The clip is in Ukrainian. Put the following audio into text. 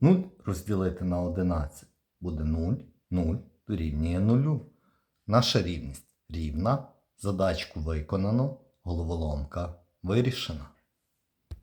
0 розділити на 11 буде 0, 0 дорівнює 0. Наша рівність рівна. Задачку виконано, головоломка вирішена.